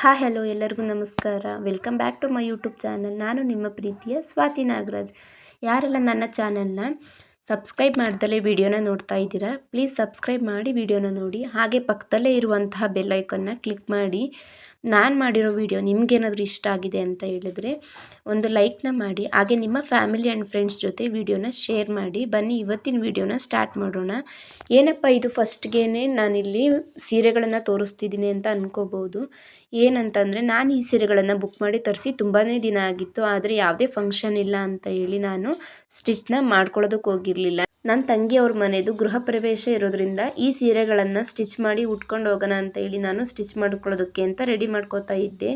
Hi, hello, ಎಲ್ಲರಿಗೂ ನಮಸ್ಕಾರ. Welcome back to my YouTube channel. ನಾನು ನಿಮ್ಮ ಪ್ರೀತಿಯ ಸ್ವಾತಿ ನಾಗರಾಜ್. ಯಾರೆಲ್ಲ ನನ್ನ ಚಾನಲ್ನ ಸಬ್ಸ್ಕ್ರೈಬ್ ಮಾಡ್ದಲೇ ವಿಡಿಯೋನ ನೋಡ್ತಾ ಇದ್ದೀರಾ? ಪ್ಲೀಸ್ ಸಬ್ಸ್ಕ್ರೈಬ್ ಮಾಡಿ ವಿಡಿಯೋನ ನೋಡಿ. ಹಾಗೆ ಪಕ್ಕದಲ್ಲೇ ಇರುವಂತಹ ಬೆಲ್ಲೈಕನ್ನ ಕ್ಲಿಕ್ ಮಾಡಿ. ನಾನು ಮಾಡಿರೋ ವಿಡಿಯೋ ನಿಮಗೇನಾದರೂ ಇಷ್ಟ ಆಗಿದೆ ಅಂತ ಹೇಳಿದ್ರೆ ಒಂದು ಲೈಕ್ನ ಮಾಡಿ. ಹಾಗೆ ನಿಮ್ಮ ಫ್ಯಾಮಿಲಿ ಆ್ಯಂಡ್ ಫ್ರೆಂಡ್ಸ್ ಜೊತೆ ವಿಡಿಯೋನ ಶೇರ್ ಮಾಡಿ. ಬನ್ನಿ, ಇವತ್ತಿನ ವಿಡಿಯೋನ ಸ್ಟಾರ್ಟ್ ಮಾಡೋಣ. ಏನಪ್ಪ ಇದು ಫಸ್ಟ್ಗೆ ನಾನಿಲ್ಲಿ ಸೀರೆಗಳನ್ನು ತೋರಿಸ್ತಿದ್ದೀನಿ ಅಂತ ಅನ್ಕೋಬೋದು. ಏನಂತಂದರೆ ನಾನು ಈ ಸೀರೆಗಳನ್ನು ಬುಕ್ ಮಾಡಿ ತರಿಸಿ ತುಂಬಾ ದಿನ ಆಗಿತ್ತು. ಆದರೆ ಯಾವುದೇ ಫಂಕ್ಷನ್ ಇಲ್ಲ ಅಂತ ಹೇಳಿ ನಾನು ಸ್ಟಿಚ್ನ ಮಾಡ್ಕೊಳ್ಳೋದಕ್ಕೆ ಹೋಗಿರಲಿಲ್ಲ ನನ್ನ ತಂಗಿಯವ್ರ ಮನೆಯದು ಗೃಹ ಪ್ರವೇಶ ಇರೋದ್ರಿಂದ ಈ ಸೀರೆಗಳನ್ನು ಸ್ಟಿಚ್ ಮಾಡಿ ಉಟ್ಕೊಂಡು ಹೋಗೋಣ ಅಂತ ಹೇಳಿ ನಾನು ಸ್ಟಿಚ್ ಮಾಡ್ಕೊಳ್ಳೋದಕ್ಕೆ ಅಂತ ರೆಡಿ ಮಾಡ್ಕೋತಾ ಇದ್ದೆ.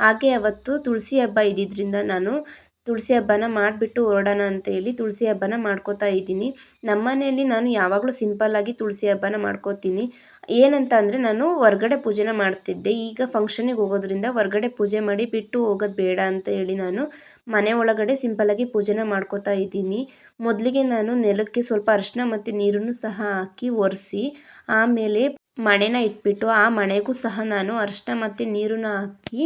ಹಾಗೆ ಅವತ್ತು ತುಳಸಿ ಹಬ್ಬ ಇದ್ದಿದ್ದರಿಂದ ನಾನು ತುಳಸಿ ಹಬ್ಬನ ಮಾಡಿಬಿಟ್ಟು ಹೊರಡೋಣ ಅಂತ ಹೇಳಿ ತುಳಸಿ ಹಬ್ಬನ ಮಾಡ್ಕೋತಾ ಇದ್ದೀನಿ. ನಮ್ಮ ಮನೆಯಲ್ಲಿ ನಾನು ಯಾವಾಗಲೂ ಸಿಂಪಲ್ಲಾಗಿ ತುಳಸಿ ಹಬ್ಬನ ಮಾಡ್ಕೋತೀನಿ. ಏನಂತ ಅಂದರೆ ನಾನು ಹೊರ್ಗಡೆ ಪೂಜೆನ ಮಾಡ್ತಿದ್ದೆ. ಈಗ ಫಂಕ್ಷನಿಗೆ ಹೋಗೋದ್ರಿಂದ ಹೊರ್ಗಡೆ ಪೂಜೆ ಮಾಡಿ ಬಿಟ್ಟು ಹೋಗೋದು ಬೇಡ ಅಂತ ಹೇಳಿ ನಾನು ಮನೆ ಒಳಗಡೆ ಸಿಂಪಲ್ಲಾಗಿ ಪೂಜೆನ ಮಾಡ್ಕೋತಾ ಇದ್ದೀನಿ. ಮೊದಲಿಗೆ ನಾನು ನೆಲಕ್ಕೆ ಸ್ವಲ್ಪ ಅರಿಶಿನ ಮತ್ತು ನೀರನ್ನು ಸಹ ಹಾಕಿ ಒರೆಸಿ, ಆಮೇಲೆ ಮಣೆನ ಇಟ್ಬಿಟ್ಟು ಆ ಮಣೆಗೂ ಸಹ ನಾನು ಅರಿಶಿನ ಮತ್ತು ನೀರನ್ನು ಹಾಕಿ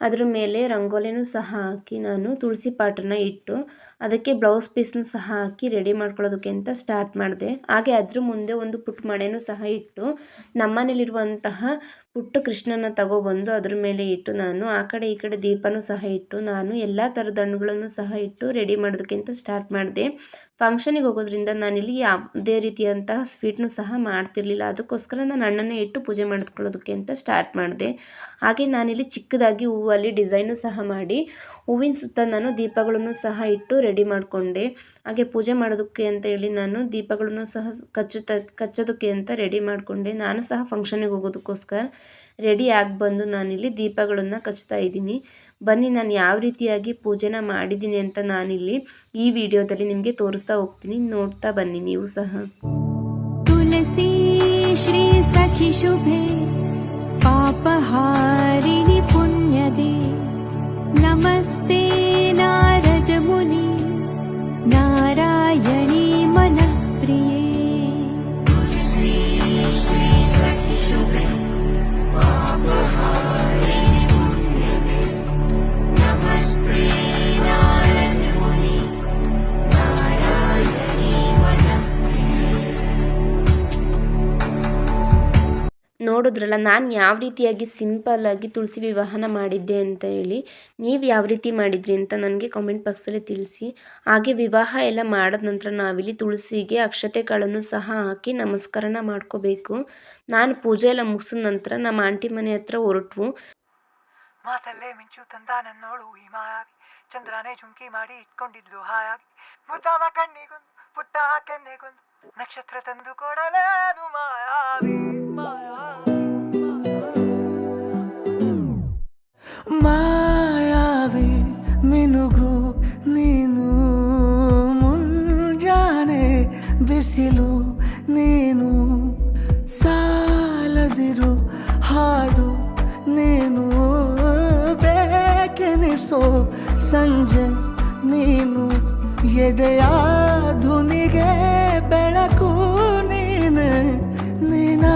ಅದ್ರ ಮೇಲೆ ರಂಗೋಲಿನೂ ಸಹ ಹಾಕಿ ನಾನು ತುಳಸಿ ಪಾಟ್ರನ್ನ ಇಟ್ಟು ಅದಕ್ಕೆ ಬ್ಲೌಸ್ ಪೀಸ್ನೂ ಸಹ ಹಾಕಿ ರೆಡಿ ಮಾಡ್ಕೊಳ್ಳೋದಕ್ಕೆ ಅಂತ ಸ್ಟಾರ್ಟ್ ಮಾಡಿದೆ. ಹಾಗೆ ಅದ್ರ ಮುಂದೆ ಒಂದು ಪುಟ್ಟ ಮಣೆನೂ ಸಹ ಇಟ್ಟು ನಮ್ಮನೇಲಿರುವಂತಹ ಪುಟ್ಟ ಕೃಷ್ಣನ ತಗೊಬಂದು ಅದ್ರ ಮೇಲೆ ಇಟ್ಟು ನಾನು ಆ ಕಡೆ ಈ ಕಡೆ ದೀಪನೂ ಸಹ ಇಟ್ಟು ನಾನು ಎಲ್ಲ ಥರದ ಹಣ್ಣುಗಳನ್ನು ಸಹ ಇಟ್ಟು ರೆಡಿ ಮಾಡೋದಕ್ಕೆ ಅಂತ ಸ್ಟಾರ್ಟ್ ಮಾಡಿದೆ. ಫಂಕ್ಷನಿಗೆ ಹೋಗೋದ್ರಿಂದ ನಾನಿಲ್ಲಿ ಯಾವುದೇ ರೀತಿಯಂತಹ ಸ್ವೀಟ್ನು ಸಹ ಮಾಡ್ತಿರ್ಲಿಲ್ಲ. ಅದಕ್ಕೋಸ್ಕರ ನಾನು ಅಣ್ಣನೇ ಇಟ್ಟು ಪೂಜೆ ಮಾಡಿಸ್ಕೊಳ್ಳೋದಕ್ಕೆ ಅಂತ ಸ್ಟಾರ್ಟ್ ಮಾಡಿದೆ. ಹಾಗೆ ನಾನಿಲ್ಲಿ ಚಿಕ್ಕದಾಗಿ ಹೂವಲ್ಲಿ ಡಿಸೈನು ಸಹ ಮಾಡಿ. ಹೂವಿನ ಸುತ್ತ ನಾನು ದೀಪಗಳನ್ನು ಸಹ ಇಟ್ಟು ರೆಡಿ ಮಾಡಿಕೊಂಡೆ. ಹಾಗೆ ಪೂಜೆ ಮಾಡೋದಕ್ಕೆ ಅಂತ ಹೇಳಿ ನಾನು ದೀಪಗಳನ್ನು ಸಹ ಕಚ್ಚುತ್ತ, ಕಚ್ಚೋದಕ್ಕೆ ಅಂತ ರೆಡಿ ಮಾಡಿಕೊಂಡೆ. ನಾನು ಸಹ ಫಂಕ್ಷನಿಗೆ ಹೋಗೋದಕ್ಕೋಸ್ಕರ ರೆಡಿ ಆಗಿ ಬಂದು ನಾನಿಲ್ಲಿ ದೀಪಗಳನ್ನು ಕಚ್ತಾ ಇದ್ದೀನಿ. ಬನ್ನಿ, ನಾನು ಯಾವ ರೀತಿಯಾಗಿ ಪೂಜೆನ ಮಾಡಿದ್ದೀನಿ ಅಂತ ನಾನಿಲ್ಲಿ ಈ ವಿಡಿಯೋದಲ್ಲಿ ನಿಮಗೆ ತೋರಿಸ್ತಾ ಹೋಗ್ತೀನಿ. ನೋಡ್ತಾ ಬನ್ನಿ ನೀವು ಸಹ. ತುಳಸಿ ಶ್ರೀ ಸಖಿ ಶುಭೆ ಪುಣ್ಯದೆ. namaste ನೋಡಿದ್ರಲ್ಲ, ನಾನು ಯಾವ ರೀತಿಯಾಗಿ ಸಿಂಪಲ್ಲಾಗಿ ತುಳಸಿ ವಿವಾಹನ ಮಾಡಿದ್ದೆ ಅಂತ ಹೇಳಿ, ನೀವು ಯಾವ ರೀತಿ ಮಾಡಿದ್ರಿ ಅಂತ ನನಗೆ ಕಾಮೆಂಟ್ ಬಾಕ್ಸಲ್ಲಿ ತಿಳಿಸಿ. ಹಾಗೆ ವಿವಾಹ ಎಲ್ಲ ಮಾಡಿದ ನಂತರ ನಾವಿಲ್ಲಿ ತುಳಸಿಗೆ ಅಕ್ಷತೆ ಕಾಳನ್ನು ಸಹ ಹಾಕಿ ನಮಸ್ಕಾರನ ಮಾಡ್ಕೋಬೇಕು. ನಾನು ಪೂಜೆ ಎಲ್ಲ ಮುಗಿಸಿದ ನಂತರ ನಮ್ಮ ಆಂಟಿ ಮನೆ ಹತ್ರ ಹೊರಟ್ವು. ಮಾತಲ್ಲೇ ಮಿಂಚು ತಂದ ನನ್ನೋಳು ಈ ಚಂದ್ರನೇ ಜುಂಕಿ ಮಾಡಿ ಇಟ್ಕೊಂಡಿದ್ಲು, ಹಾಯಾಗಿ. ಮುದ್ದಾದ ಕಣ್ಣಿಗೊಂದು, ಪುಟ್ಟ ಕೆನ್ನೆಗೊಂದು, ನಕ್ಷತ್ರ ತಂದು ಕೊಡಲೇನು ಮಾಯಾವಿ? ಮಾಯಾವಿ ನೀನು ಮುಂಜಾನೆ ಬಿಸಿಲು ನೀನು ಸಾಲದಿರು ಹಾಡು ನೀನು ನೀನು ಧುನಿಗೆ ಬೆಳಕು ನೀನೆ ನೀನಾದೆ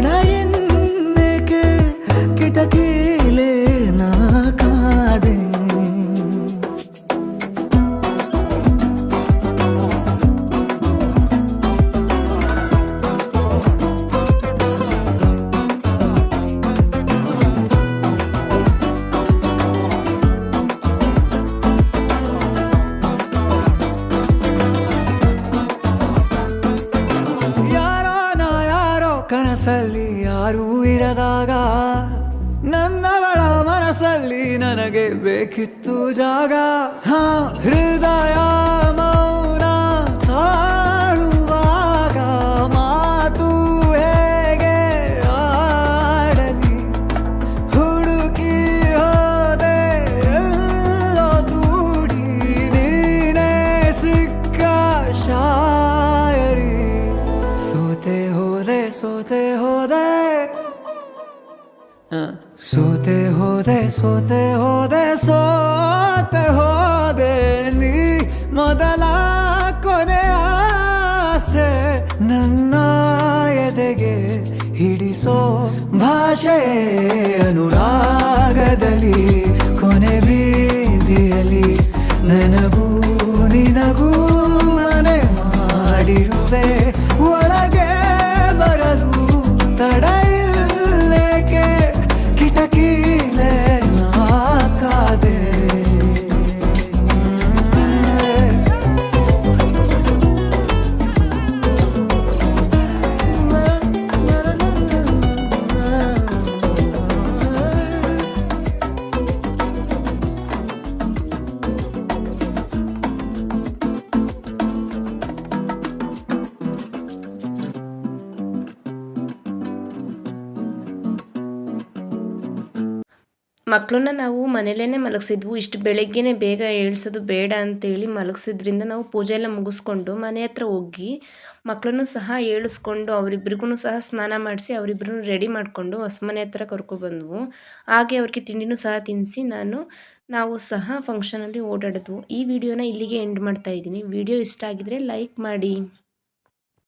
കടയെന്നേക്ക് കിടക്കേ ನನ್ನವಳ ಮನಸ್ಸಲ್ಲಿ ನನಗೆ ಬೇಕಿತ್ತು ಜಾಗ. ಹಾ ಹೃದಯ ಸೋತೆ ಹೋದೆ ಸೋತೆ ಹೋದೆ ಸೋತೆ ಹೋದೆ ನೀ ಮೊದಲ ಕೊನೆ ಆಸೆ ನನ್ನ ಎದೆಗೆ ಹಿಡಿಸೋ ಭಾಷೆ ಅನುರಾಗದಲ್ಲಿ ಕೊನೆ ಬೀದಿಯಲ್ಲಿ ನನಗೂ ಮಕ್ಕಳನ್ನ ನಾವು ಮನೇಲೇ ಮಲಗಿಸಿದ್ವು. ಇಷ್ಟು ಬೆಳಗ್ಗೆನೇ ಬೇಗ ಏಳ್ಸೋದು ಬೇಡ ಅಂತೇಳಿ ಮಲಗಿಸಿದ್ರಿಂದ ನಾವು ಪೂಜೆ ಎಲ್ಲ ಮುಗಿಸ್ಕೊಂಡು ಮನೆ ಹತ್ರ ಹೋಗಿ ಮಕ್ಕಳನ್ನು ಸಹ ಏಳಿಸ್ಕೊಂಡು ಅವರಿಬ್ರಿಗೂ ಸಹ ಸ್ನಾನ ಮಾಡಿಸಿ ಅವರಿಬ್ರು ರೆಡಿ ಮಾಡಿಕೊಂಡು ಹೊಸ್ಮನೆ ಹತ್ರ ಕರ್ಕೊಬಂದ್ವು ಹಾಗೆ ಅವ್ರಿಗೆ ತಿಂಡಿನೂ ಸಹ ತಿನ್ನಿಸಿ ನಾನು, ನಾವು ಸಹ ಫಂಕ್ಷನಲ್ಲಿ ಓಡಾಡಿದ್ವು. ಈ ವಿಡಿಯೋನ ಇಲ್ಲಿಗೆ ಎಂಡ್ ಮಾಡ್ತಾ ಇದ್ದೀನಿ. ವಿಡಿಯೋ ಇಷ್ಟ ಆಗಿದರೆ ಲೈಕ್ ಮಾಡಿ.